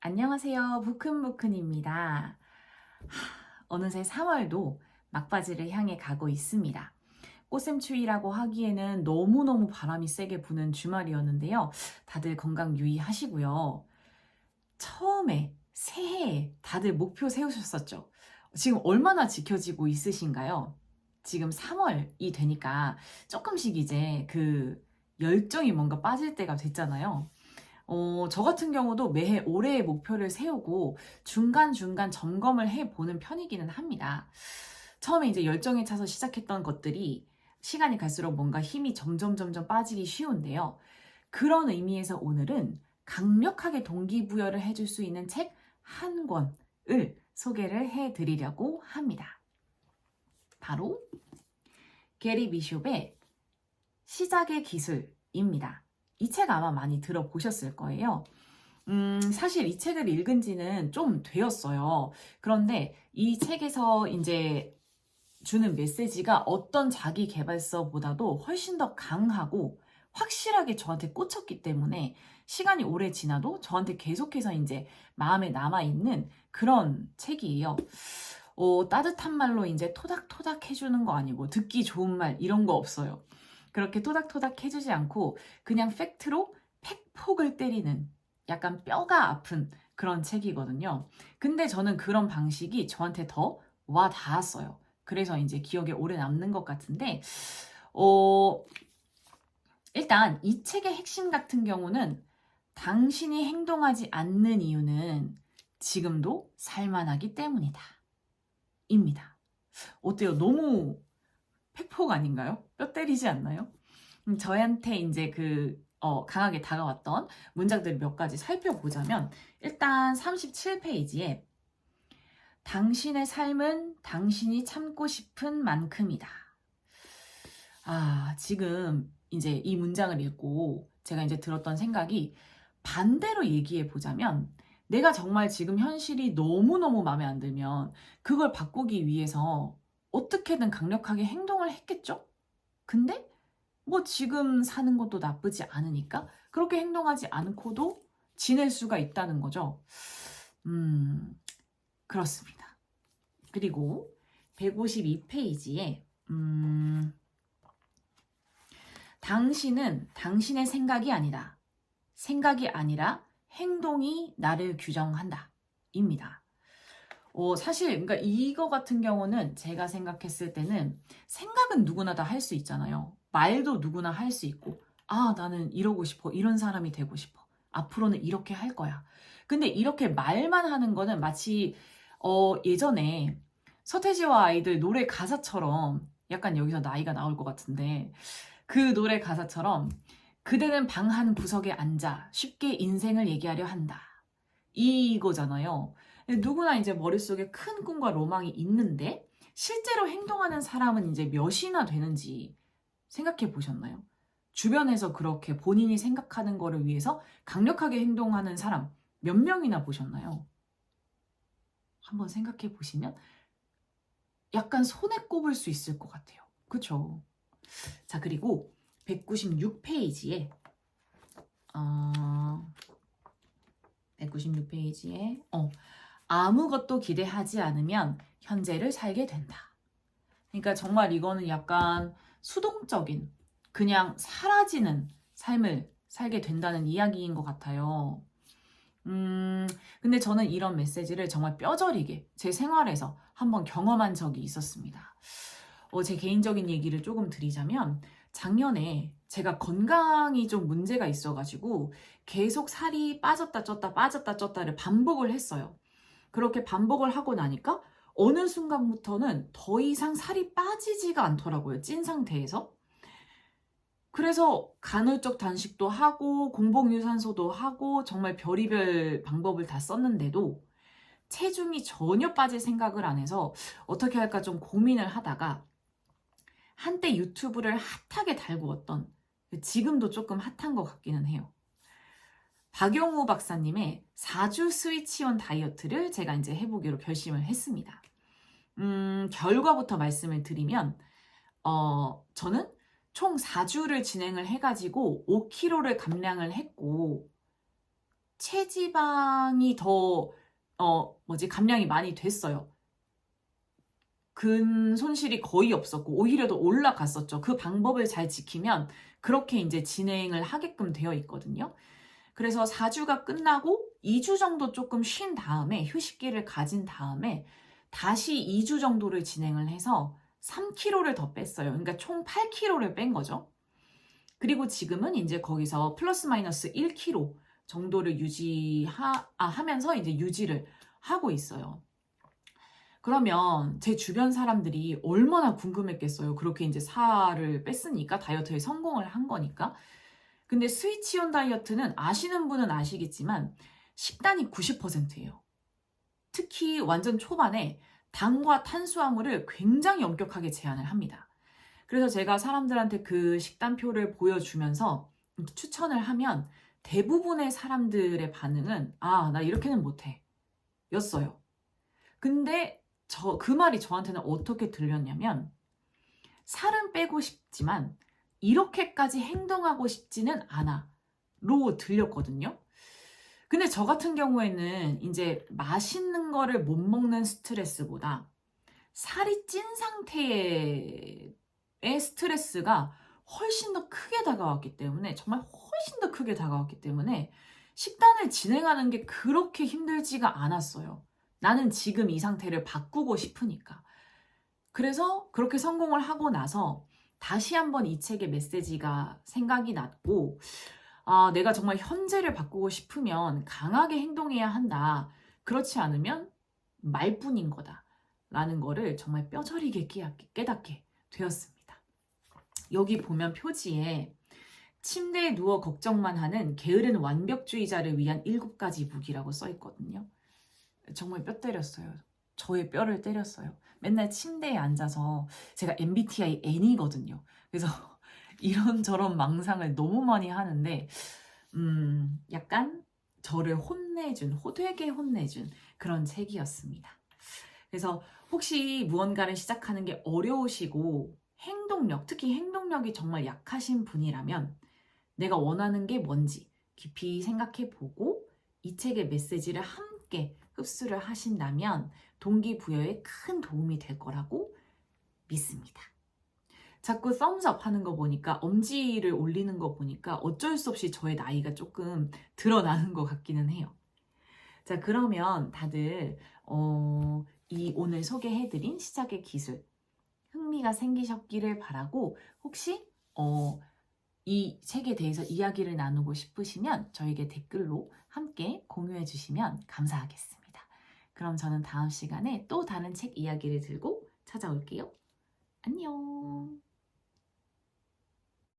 안녕하세요. 부큰부큰입니다. 하, 어느새 3월도 막바지를 향해 가고 있습니다. 꽃샘추위라고 하기에는 너무너무 바람이 세게 부는 주말이었는데요. 다들 건강 유의하시고요. 처음에 새해에 다들 목표 세우셨었죠. 지금 얼마나 지켜지고 있으신가요? 지금 3월이 되니까 조금씩 이제 그 열정이 뭔가 빠질 때가 됐잖아요. 어, 저 같은 경우도 매해 올해의 목표를 세우고 중간중간 점검을 해보는 편이기는 합니다. 처음에 이제 열정에 차서 시작했던 것들이 시간이 갈수록 뭔가 힘이 점점 점점 빠지기 쉬운데요. 그런 의미에서 오늘은 강력하게 동기부여를 해줄 수 있는 책 한 권을 소개를 해드리려고 합니다. 바로 게리 비숍의 시작의 기술입니다. 이 책 아마 많이 들어보셨을 거예요. 음, 사실 이 책을 읽은 지는 좀 되었어요. 그런데 이 책에서 이제 주는 메시지가 어떤 자기 개발서보다도 훨씬 더 강하고 확실하게 저한테 꽂혔기 때문에 시간이 오래 지나도 저한테 계속해서 이제 마음에 남아있는 그런 책이에요. 어, 따뜻한 말로 이제 토닥토닥 해주는 거 아니고 듣기 좋은 말 이런 거 없어요. 그렇게 토닥토닥 해주지 않고 그냥 팩트로 팩폭을 때리는 약간 뼈가 아픈 그런 책이거든요. 근데 저는 그런 방식이 저한테 더 와 닿았어요. 그래서 이제 기억에 오래 남는 것 같은데, 어, 일단 이 책의 핵심 같은 경우는 당신이 행동하지 않는 이유는 지금도 살만하기 때문이다. 입니다. 어때요? 너무 팩폭 아닌가요? 뼈 때리지 않나요? 음, 저한테 이제 그 어, 강하게 다가왔던 문장들 몇 가지 살펴보자면 일단 37페이지에 당신의 삶은 당신이 참고 싶은 만큼이다. 아, 지금 이제 이 문장을 읽고 제가 이제 들었던 생각이 반대로 얘기해 보자면 내가 정말 지금 현실이 너무너무 마음에 안 들면 그걸 바꾸기 위해서 어떻게든 강력하게 행동을 했겠죠? 근데 뭐 지금 사는 것도 나쁘지 않으니까 그렇게 행동하지 않고도 지낼 수가 있다는 거죠. 음, 그렇습니다. 그리고 152페이지에 음, 당신은 당신의 생각이 아니다. 생각이 아니라 행동이 나를 규정한다. 입니다. 어, 사실, 그러니까 이거 같은 경우는 제가 생각했을 때는 생각은 누구나 다 할 수 있잖아요. 말도 누구나 할 수 있고, 아, 나는 이러고 싶어. 이런 사람이 되고 싶어. 앞으로는 이렇게 할 거야. 근데 이렇게 말만 하는 거는 마치, 어, 예전에 서태지와 아이들 노래 가사처럼 약간 여기서 나이가 나올 것 같은데, 그 노래 가사처럼 그대는 방 한 구석에 앉아 쉽게 인생을 얘기하려 한다. 이거잖아요. 누구나 이제 머릿속에 큰 꿈과 로망이 있는데 실제로 행동하는 사람은 이제 몇이나 되는지 생각해 보셨나요? 주변에서 그렇게 본인이 생각하는 거를 위해서 강력하게 행동하는 사람 몇 명이나 보셨나요? 한번 생각해 보시면 약간 손에 꼽을 수 있을 것 같아요. 그쵸? 자, 그리고 196페이지에, 어, 196페이지에, 어, 아무것도 기대하지 않으면 현재를 살게 된다. 그러니까 정말 이거는 약간 수동적인, 그냥 사라지는 삶을 살게 된다는 이야기인 것 같아요. 음, 근데 저는 이런 메시지를 정말 뼈저리게 제 생활에서 한번 경험한 적이 있었습니다. 어, 제 개인적인 얘기를 조금 드리자면, 작년에 제가 건강이 좀 문제가 있어가지고 계속 살이 빠졌다 쪘다 빠졌다 쪘다를 반복을 했어요. 그렇게 반복을 하고 나니까 어느 순간부터는 더 이상 살이 빠지지가 않더라고요. 찐 상태에서. 그래서 간헐적 단식도 하고 공복유산소도 하고 정말 별의별 방법을 다 썼는데도 체중이 전혀 빠질 생각을 안 해서 어떻게 할까 좀 고민을 하다가 한때 유튜브를 핫하게 달구었던 지금도 조금 핫한 것 같기는 해요. 박용우 박사님의 4주 스위치온 다이어트를 제가 이제 해보기로 결심을 했습니다. 음, 결과부터 말씀을 드리면, 어, 저는 총 4주를 진행을 해가지고 5kg를 감량을 했고, 체지방이 더, 어, 뭐지, 감량이 많이 됐어요. 근 손실이 거의 없었고, 오히려 더 올라갔었죠. 그 방법을 잘 지키면 그렇게 이제 진행을 하게끔 되어 있거든요. 그래서 4주가 끝나고 2주 정도 조금 쉰 다음에, 휴식기를 가진 다음에 다시 2주 정도를 진행을 해서 3kg를 더 뺐어요. 그러니까 총 8kg를 뺀 거죠. 그리고 지금은 이제 거기서 플러스 마이너스 1kg 정도를 유지하, 아, 하면서 이제 유지를 하고 있어요. 그러면 제 주변 사람들이 얼마나 궁금했겠어요. 그렇게 이제 살을 뺐으니까 다이어트에 성공을 한 거니까. 근데 스위치온 다이어트는 아시는 분은 아시겠지만 식단이 90%예요. 특히 완전 초반에 당과 탄수화물을 굉장히 엄격하게 제한을 합니다. 그래서 제가 사람들한테 그 식단표를 보여주면서 추천을 하면 대부분의 사람들의 반응은 아, 나 이렇게는 못해. 였어요. 근데 저, 그 말이 저한테는 어떻게 들렸냐면 살은 빼고 싶지만 이렇게까지 행동하고 싶지는 않아. 로 들렸거든요. 근데 저 같은 경우에는 이제 맛있는 거를 못 먹는 스트레스보다 살이 찐 상태의 스트레스가 훨씬 더 크게 다가왔기 때문에 정말 훨씬 더 크게 다가왔기 때문에 식단을 진행하는 게 그렇게 힘들지가 않았어요. 나는 지금 이 상태를 바꾸고 싶으니까. 그래서 그렇게 성공을 하고 나서 다시 한번 이 책의 메시지가 생각이 났고, 아, 내가 정말 현재를 바꾸고 싶으면 강하게 행동해야 한다. 그렇지 않으면 말뿐인 거다. 라는 거를 정말 뼈저리게 깨닫게 되었습니다. 여기 보면 표지에 침대에 누워 걱정만 하는 게으른 완벽주의자를 위한 일곱 가지 무기라고 써 있거든요. 정말 뼈 때렸어요. 저의 뼈를 때렸어요. 맨날 침대에 앉아서 제가 MBTI N이거든요. 그래서 이런저런 망상을 너무 많이 하는데, 음, 약간 저를 혼내준, 호되게 혼내준 그런 책이었습니다. 그래서 혹시 무언가를 시작하는 게 어려우시고, 행동력, 특히 행동력이 정말 약하신 분이라면, 내가 원하는 게 뭔지 깊이 생각해 보고, 이 책의 메시지를 함께 흡수를 하신다면 동기부여에 큰 도움이 될 거라고 믿습니다. 자꾸 썸즈업 하는 거 보니까 엄지를 올리는 거 보니까 어쩔 수 없이 저의 나이가 조금 드러나는 것 같기는 해요. 자, 그러면 다들 어, 이 오늘 소개해드린 시작의 기술 흥미가 생기셨기를 바라고 혹시 어, 이 책에 대해서 이야기를 나누고 싶으시면 저에게 댓글로 함께 공유해 주시면 감사하겠습니다. 그럼 저는 다음 시간에 또 다른 책 이야기를 들고 찾아올게요. 안녕.